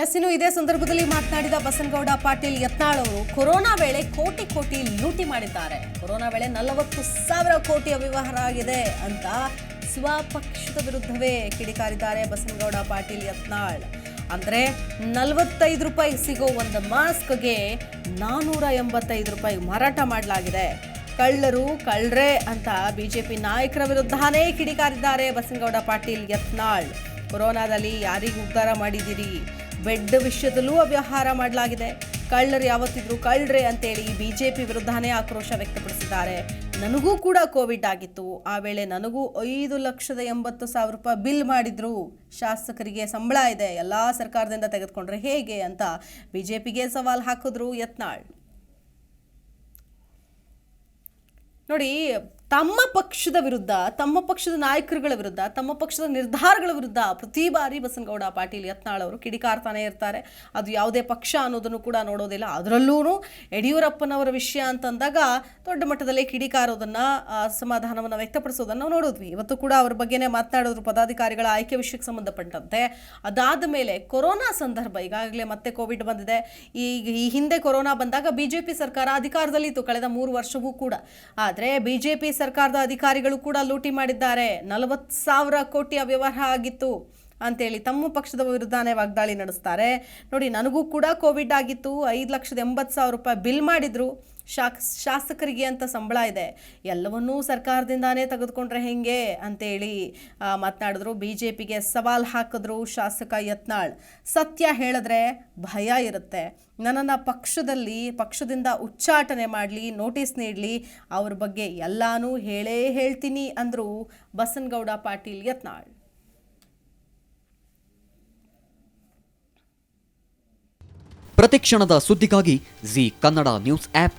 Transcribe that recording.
S ಇನ್ನು ಇದೇ ಸಂದರ್ಭದಲ್ಲಿ ಮಾತನಾಡಿದ ಬಸನಗೌಡ ಪಾಟೀಲ್ ಯತ್ನಾಳ್ ಅವರು, ಕೊರೋನಾ ವೇಳೆ ಕೋಟಿ ಕೋಟಿ ಲೂಟಿ ಮಾಡಿದ್ದಾರೆ. ಕೊರೋನಾ ವೇಳೆ ನಲವತ್ತು ಸಾವಿರ ಕೋಟಿ ಅವ್ಯವಹಾರ ಆಗಿದೆ ಅಂತ ಸ್ವಪಕ್ಷದ ವಿರುದ್ಧವೇ ಕಿಡಿಕಾರಿದ್ದಾರೆ ಬಸನಗೌಡ ಪಾಟೀಲ್ ಯತ್ನಾಳ್. ಅಂದ್ರೆ ನಲವತ್ತೈದು ರೂಪಾಯಿ ಸಿಗೋ ಒಂದು ಮಾಸ್ಕ್ಗೆ ನಾನೂರ ಎಂಬತ್ತೈದು ರೂಪಾಯಿ ಮಾರಾಟ ಮಾಡಲಾಗಿದೆ. ಕಳ್ಳರು ಕಳ್ರೆ ಅಂತ ಬಿಜೆಪಿ ನಾಯಕರ ವಿರುದ್ಧನೇ ಕಿಡಿಕಾರಿದ್ದಾರೆ ಬಸನಗೌಡ ಪಾಟೀಲ್ ಯತ್ನಾಳ್. ಕೊರೋನಾದಲ್ಲಿ ಯಾರಿಗೂ ಉದ್ಧಾರ ಮಾಡಿದ್ದೀರಿ? ಬೆಡ್ ವಿಷಯದಲ್ಲೂ ಅವ್ಯವಹಾರ ಮಾಡಲಾಗಿದೆ. ಕಳ್ಳರು ಯಾವತ್ತಿದ್ರು ಕಳ್ಳರೆ ಅಂತೇಳಿ ಬಿಜೆಪಿ ವಿರುದ್ಧನೇ ಆಕ್ರೋಶ ವ್ಯಕ್ತಪಡಿಸಿದ್ದಾರೆ. ನನಗೂ ಕೂಡ ಕೋವಿಡ್ ಆಗಿತ್ತು. ಆ ವೇಳೆ ನನಗೂ ಐದು ಲಕ್ಷದ ಎಂಬತ್ತು ಸಾವಿರ ರೂಪಾಯಿ ಬಿಲ್ ಮಾಡಿದ್ರು. ಶಾಸಕರಿಗೆ ಸಂಬಳ ಇದೆ. ಎಲ್ಲ ಸರ್ಕಾರದಿಂದ ತೆಗೆದುಕೊಂಡ್ರೆ ಹೇಗೆ ಅಂತ ಬಿಜೆಪಿಗೆ ಸವಾಲ್ ಹಾಕಿದ್ರು ಯತ್ನಾಳ್. ನೋಡಿ ತಮ್ಮ ಪಕ್ಷದ ವಿರುದ್ಧ, ತಮ್ಮ ಪಕ್ಷದ ನಾಯಕರುಗಳ ವಿರುದ್ಧ, ತಮ್ಮ ಪಕ್ಷದ ನಿರ್ಧಾರಗಳ ವಿರುದ್ಧ ಪ್ರತಿ ಬಾರಿ ಬಸನಗೌಡ ಪಾಟೀಲ್ ಯತ್ನಾಳ್ ಅವರು ಕಿಡಿಕಾರ್ತಾನೆ ಇರ್ತಾರೆ. ಅದು ಯಾವುದೇ ಪಕ್ಷ ಅನ್ನೋದನ್ನು ಕೂಡ ನೋಡೋದಿಲ್ಲ. ಅದರಲ್ಲೂ ಯಡಿಯೂರಪ್ಪನವರ ವಿಷಯ ಅಂತಂದಾಗ ದೊಡ್ಡ ಮಟ್ಟದಲ್ಲಿ ಕಿಡಿಕಾರೋದನ್ನು ಅಸಮಾಧಾನವನ್ನು ವ್ಯಕ್ತಪಡಿಸೋದನ್ನು ನಾವು ನೋಡಿದ್ವಿ. ಇವತ್ತು ಕೂಡ ಅವ್ರ ಬಗ್ಗೆನೇ ಮಾತನಾಡೋದ್ರು ಪದಾಧಿಕಾರಿಗಳ ಆಯ್ಕೆ ವಿಷಯಕ್ಕೆ ಸಂಬಂಧಪಟ್ಟಂತೆ. ಅದಾದ ಮೇಲೆ ಕೊರೋನಾ ಸಂದರ್ಭ, ಈಗಾಗಲೇ ಮತ್ತೆ ಕೋವಿಡ್ ಬಂದಿದೆ. ಈಗ ಈ ಹಿಂದೆ ಕೊರೋನಾ ಬಂದಾಗ ಬಿಜೆಪಿ ಸರ್ಕಾರ ಅಧಿಕಾರದಲ್ಲಿತ್ತು, ಕಳೆದ ಮೂರು ವರ್ಷವೂ ಕೂಡ. ಆದರೆ ಬಿಜೆಪಿ ಸರ್ಕಾರದ ಅಧಿಕಾರಿಗಳು ಕೂಡ ಲೂಟಿ ಮಾಡಿದ್ದಾರೆ. ನಲವತ್ತು ಸಾವಿರ ಕೋಟಿಯ ವ್ಯವಹಾರ ಆಗಿತ್ತು ಅಂತೇಳಿ ತಮ್ಮ ಪಕ್ಷದ ವಿರುದ್ಧನೇ ವಾಗ್ದಾಳಿ ನಡೆಸ್ತಾರೆ. ನೋಡಿ, ನನಗೂ ಕೂಡ ಕೋವಿಡ್ ಆಗಿತ್ತು. ಐದು ಲಕ್ಷದ ಎಂಬತ್ತು ಸಾವಿರ ರೂಪಾಯಿ ಬಿಲ್ ಮಾಡಿದ್ರು. ಶಾಕ್, ಶಾಸಕರಿಗೆ ಅಂತ ಸಂಬಳ ಇದೆ. ಎಲ್ಲವನ್ನೂ ಸರ್ಕಾರದಿಂದಾನೇ ತೆಗೆದುಕೊಂಡ್ರೆ ಹೆಂಗೆ? ಅಂತೇಳಿ ಮಾತನಾಡಿದ್ರು. ಬಿ ಜೆ ಪಿಗೆ ಸವಾಲ್ ಹಾಕಿದ್ರು ಶಾಸಕ ಯತ್ನಾಳ್. ಸತ್ಯ ಹೇಳಿದ್ರೆ ಭಯ ಇರುತ್ತೆ. ನನ್ನನ್ನು ಪಕ್ಷದಲ್ಲಿ, ಪಕ್ಷದಿಂದ ಉಚ್ಚಾಟನೆ ಮಾಡಲಿ, ನೋಟಿಸ್ ನೀಡಲಿ, ಅವ್ರ ಬಗ್ಗೆ ಎಲ್ಲಾನು ಹೇಳೇ ಹೇಳ್ತೀನಿ ಅಂದರು ಬಸನಗೌಡ ಪಾಟೀಲ್ ಯತ್ನಾಳ್. ಪ್ರತಿಕ್ಷಣದ ಸುದ್ದಿಗಾಗಿ Zee Kannada news app